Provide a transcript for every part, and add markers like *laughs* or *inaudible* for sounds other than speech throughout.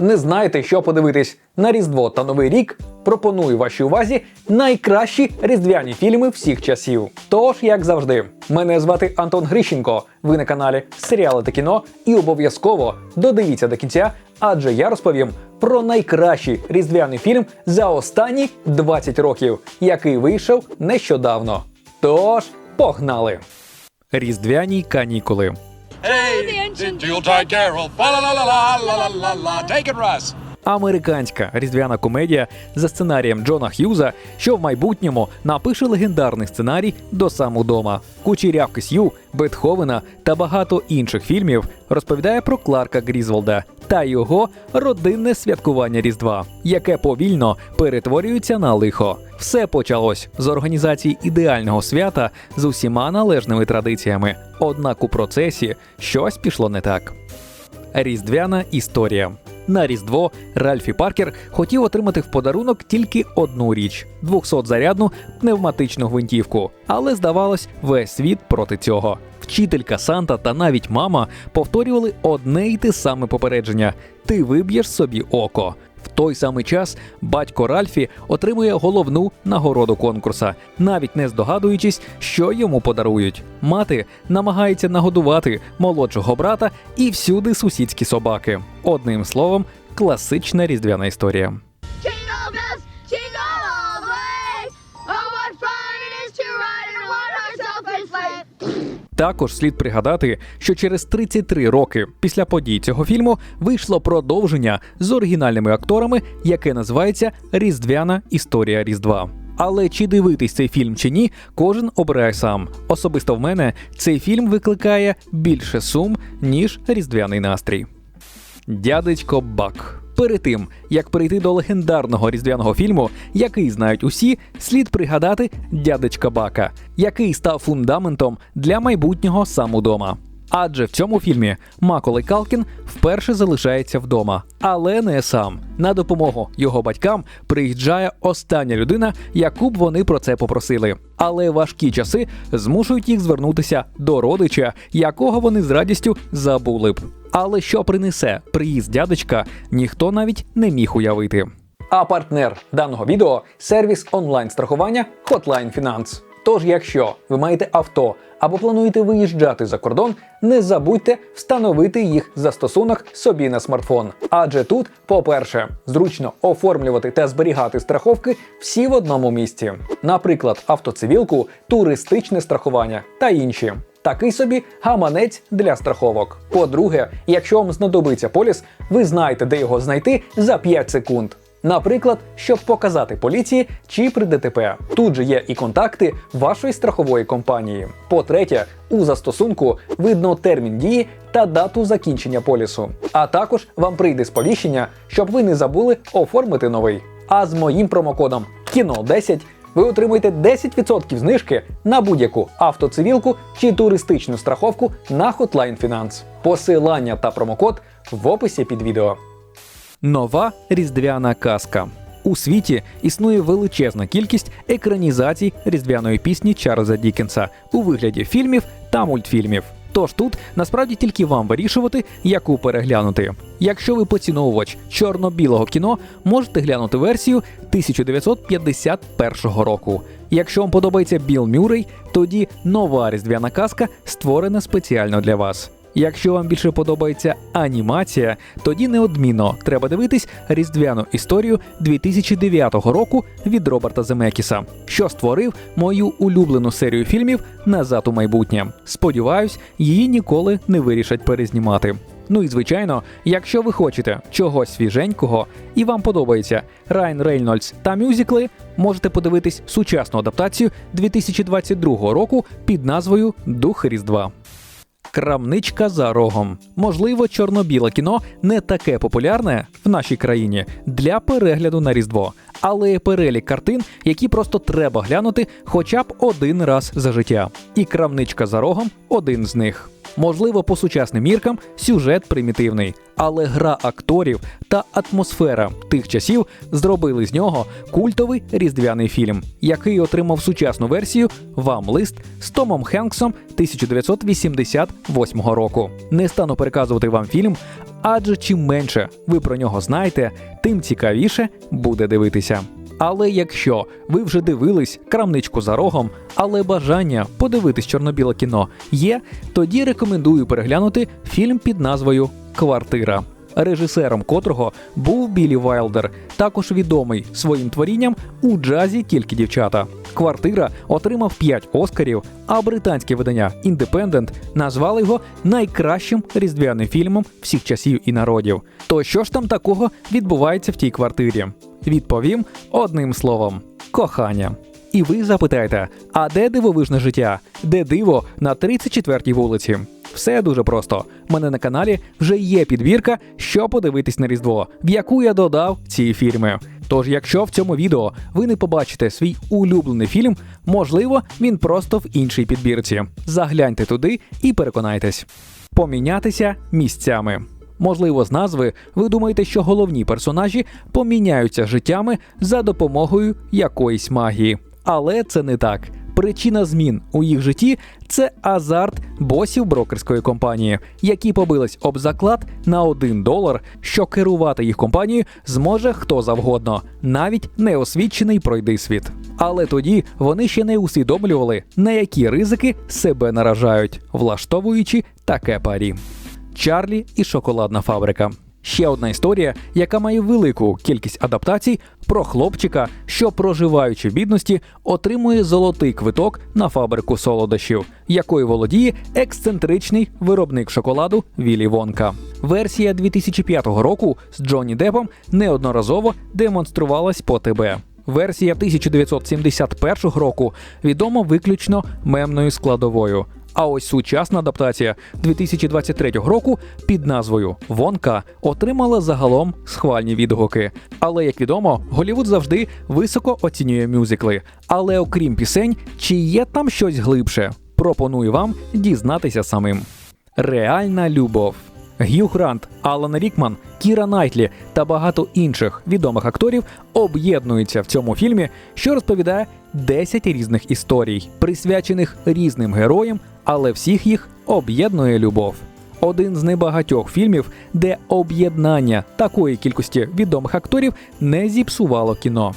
Не знаєте, що подивитись на Різдво та Новий рік? Пропоную вашій увазі найкращі різдвяні фільми всіх часів. Тож, як завжди, мене звати Антон Грищенко. Ви на каналі Серіали та кіно і обов'язково додивіться до кінця, адже я розповім про найкращий різдвяний фільм за останні 20 років, який вийшов нещодавно. Тож, погнали! Різдвяні канікули. Hey, Американська різдвяна комедія за сценарієм Джона Х'юза, що в майбутньому напише легендарний сценарій до саму дома. Кучерявки Сью, Бетховена та багато інших фільмів розповідає про Кларка Грізволда, та його родинне святкування Різдва, яке повільно перетворюється на лихо. Все почалось з організації ідеального свята з усіма належними традиціями. Однак у процесі щось пішло не так. Різдвяна історія. На Різдво Ральфі Паркер хотів отримати в подарунок тільки одну річ 200-зарядну пневматичну гвинтівку. Але здавалось, весь світ проти цього. Вчителька Санта та навіть мама повторювали одне й те саме попередження: ти виб'єш собі око. В той самий час батько Ральфі отримує головну нагороду конкурса, навіть не здогадуючись, що йому подарують. Мати намагається нагодувати молодшого брата і всюди сусідські собаки. Одним словом, класична різдвяна історія. Також слід пригадати, що через 33 роки після подій цього фільму вийшло продовження з оригінальними акторами, яке називається Різдвяна історія Різдва. Але чи дивитись цей фільм чи ні, кожен обирає сам. Особисто в мене цей фільм викликає більше сум, ніж різдвяний настрій. Дядечко Бак. Перед тим як перейти до легендарного різдвяного фільму, який знають усі, слід пригадати дядечка Бака, який став фундаментом для майбутнього сам удома. Адже в цьому фільмі Маколей Калкін вперше залишається вдома, але не сам. На допомогу його батькам приїжджає остання людина, яку б вони про це попросили. Але важкі часи змушують їх звернутися до родича, якого вони з радістю забули б. Але що принесе приїзд дядечка, ніхто навіть не міг уявити. А партнер даного відео сервіс онлайн страхування Hotline Finance. Тож, якщо ви маєте авто або плануєте виїжджати за кордон, не забудьте встановити їх застосунок собі на смартфон. Адже тут, по-перше, зручно оформлювати та зберігати страховки всі в одному місці, наприклад, автоцивілку, туристичне страхування та інші. Такий собі гаманець для страховок. По-друге, якщо вам знадобиться поліс, ви знаєте, де його знайти за 5 секунд. Наприклад, щоб показати поліції чи при ДТП. Тут же є і контакти вашої страхової компанії. По-третє, у застосунку видно термін дії та дату закінчення полісу. А також вам прийде сповіщення, щоб ви не забули оформити новий. А з моїм промокодом кіно 10 ви отримуєте 10% знижки на будь-яку автоцивілку чи туристичну страховку на Hotline Finance. Посилання та промокод в описі під відео. Нова різдвяна казка. У світі існує величезна кількість екранізацій різдвяної пісні Чарльза Дікенса у вигляді фільмів та мультфільмів. Тож тут насправді тільки вам вирішувати, яку переглянути. Якщо ви поціновувач чорно-білого кіно, можете глянути версію 1951 року. Якщо вам подобається Біл Мюррей, тоді нова різдвяна казка створена спеціально для вас. Якщо вам більше подобається анімація, тоді неодмінно треба дивитись різдвяну історію 2009 року від Роберта Земекіса, що створив мою улюблену серію фільмів Назад у майбутнє. Сподіваюсь, її ніколи не вирішать перезнімати. Ну і звичайно, якщо ви хочете чогось свіженького і вам подобається Райан Рейнольдс та мюзикли, можете подивитись сучасну адаптацію 2022 року під назвою Дух Різдва. Крамничка за рогом. Можливо, чорно-біле кіно не таке популярне в нашій країні для перегляду на Різдво, але перелік картин, які просто треба глянути хоча б один раз за життя. І крамничка за рогом один з них. Можливо, по сучасним міркам сюжет примітивний, але гра акторів та атмосфера тих часів зробили з нього культовий різдвяний фільм, який отримав сучасну версію Вам лист з Томом Хенксом 1988 року. Не стану переказувати вам фільм, адже чим менше ви про нього знаєте, тим цікавіше буде дивитися. Але якщо ви вже дивились крамничку за рогом, але бажання подивитись чорно-біле кіно є, тоді рекомендую переглянути фільм під назвою Квартира. Режисером котрого був Білі Вайлдер, також відомий своїм творінням у джазі тільки дівчата. Квартира отримав 5 оскарів, а британське видання Independent назвало його найкращим різдвяним фільмом всіх часів і народів. То що ж там такого відбувається в тій квартирі? Відповім одним словом: кохання. І ви запитаєте: а де дивовижне життя? Де диво на 34-й вулиці? Все дуже просто. У мене на каналі вже є підбірка, що подивитись на Різдво, в яку я додав ці фільми. Тож, якщо в цьому відео ви не побачите свій улюблений фільм, можливо, він просто в іншій підбірці. Загляньте туди і переконайтесь. Помінятися місцями. Можливо, з назви ви думаєте, що головні персонажі поміняються життями за допомогою якоїсь магії. Але це не так. Причина змін у їх житті це азарт босів брокерської компанії, які побились об заклад на 1 долар, що керувати їх компанією зможе хто завгодно, навіть неосвічений пройди світ. Але тоді вони ще не усвідомлювали, на які ризики себе наражають, влаштовуючи таке парі. Чарлі і шоколадна фабрика. Ще одна історія, яка має велику кількість адаптацій про хлопчика, що проживаючи в бідності, отримує золотий квиток на фабрику солодощів, якою володіє ексцентричний виробник шоколаду Вілі Вонка. Версія 2005 року з Джонні Депом неодноразово демонструвалась по ТБ. Версія 1971 року відома виключно мемною складовою. А ось сучасна адаптація 2023 року під назвою Вонка отримала загалом схвальні відгуки. Але як відомо, Голівуд завжди високо оцінює мюзикли. Але окрім пісень, чи є там щось глибше? Пропоную вам дізнатися самим. Реальна любов. Г'ю Грант, Алан Рікман, Кіра Найтлі та багато інших відомих акторів об'єднуються в цьому фільмі, що розповідає 10 різних історій, присвячених різним героям, але всіх їх об'єднує любов. Один з небагатьох фільмів, де об'єднання такої кількості відомих акторів не зіпсувало кіно.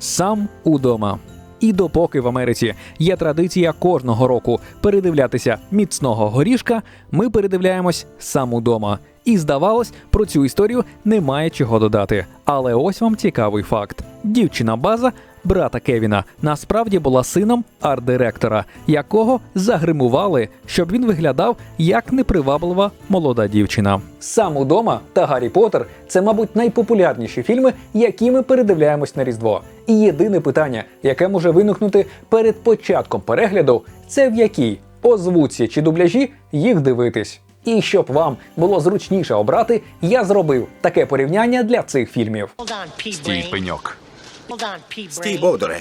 Сам удома. І допоки в Америці є традиція кожного року передивлятися міцного горішка, ми передивляємось сам удома. І здавалось, про цю історію немає чого додати. Але ось вам цікавий факт: дівчина база брата Кевіна насправді була сином арт-директора, якого загримували, щоб він виглядав як неприваблива молода дівчина. Сам удома та Гаррі Поттер – це, мабуть, найпопулярніші фільми, які ми передивляємось на Різдво. І єдине питання, яке може виникнути перед початком перегляду, це в якій озвуці чи дубляжі їх дивитись. І щоб вам було зручніше обрати, я зробив таке порівняння для цих фільмів. Стій, пеньок. Стій, Бовдоре.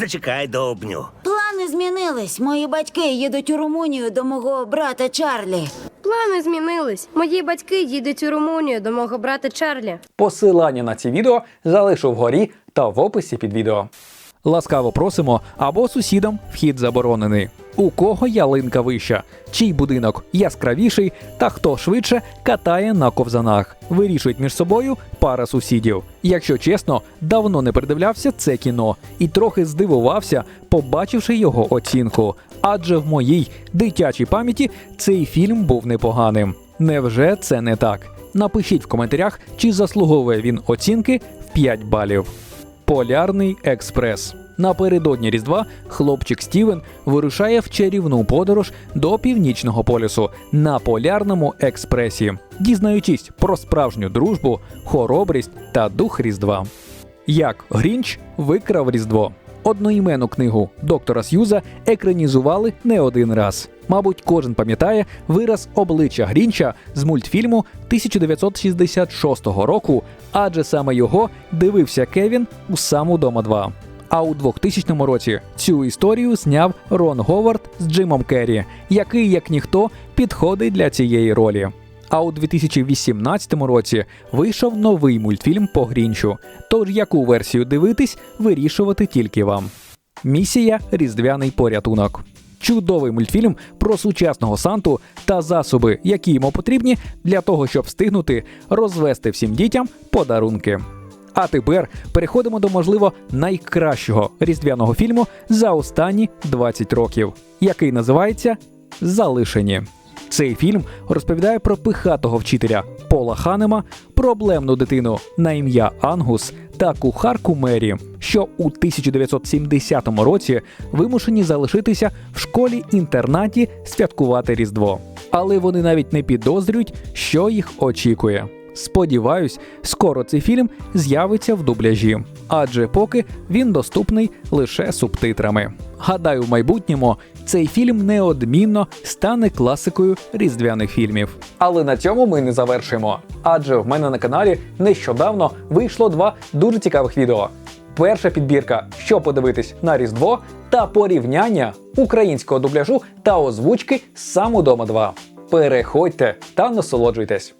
Зачекай *laughs* довбню. Плани змінились. Мої батьки їдуть у Румунію до мого брата Чарлі. Плани змінились. Мої батьки їдуть у Румунію до мого брата Чарлі. Посилання на ці відео залишу вгорі та в описі під відео. Ласкаво просимо або сусідам вхід заборонений. У кого ялинка вища, чий будинок яскравіший, та хто швидше катає на ковзанах. Вирішують між собою пара сусідів. Якщо чесно, давно не передивлявся це кіно і трохи здивувався, побачивши його оцінку. Адже в моїй дитячій пам'яті цей фільм був непоганим. Невже це не так? Напишіть в коментарях, чи заслуговує він оцінки в 5 балів. Полярний експрес. Напередодні Різдва хлопчик Стівен вирушає в чарівну подорож до північного полюсу на полярному експресі, дізнаючись про справжню дружбу, хоробрість та дух Різдва. Як Грінч викрав Різдво. Одноіменну книгу доктора Сьюза екранізували не один раз. Мабуть, кожен пам'ятає вираз обличчя Грінча з мультфільму 1966 року, адже саме його дивився Кевін у сам удома 2. А у 2000 році цю історію зняв Рон Говард з Джимом Керрі, який, як ніхто, підходить для цієї ролі. А у 2018 році вийшов новий мультфільм по Грінчу. Тож яку версію дивитись, вирішувати тільки вам. Місія Різдвяний порятунок. Чудовий мультфільм про сучасного Санту та засоби, які йому потрібні для того, щоб встигнути розвести всім дітям подарунки. А тепер переходимо до, можливо, найкращого різдвяного фільму за останні 20 років, який називається Залишені. Цей фільм розповідає про пихатого вчителя Пола Ханема, проблемну дитину на ім'я Ангус та кухарку Мері, що у 1970 році вимушені залишитися в школі-інтернаті святкувати Різдво. Але вони навіть не підозрюють, що їх очікує. Сподіваюсь, скоро цей фільм з'явиться в дубляжі, адже поки він доступний лише субтитрами. Гадаю, в майбутньому цей фільм неодмінно стане класикою різдвяних фільмів. Але на цьому ми не завершимо. Адже в мене на каналі нещодавно вийшло два дуже цікавих відео. Перша підбірка, що подивитись на Різдво, та порівняння українського дубляжу та озвучки сам удома 2. Переходьте та насолоджуйтесь.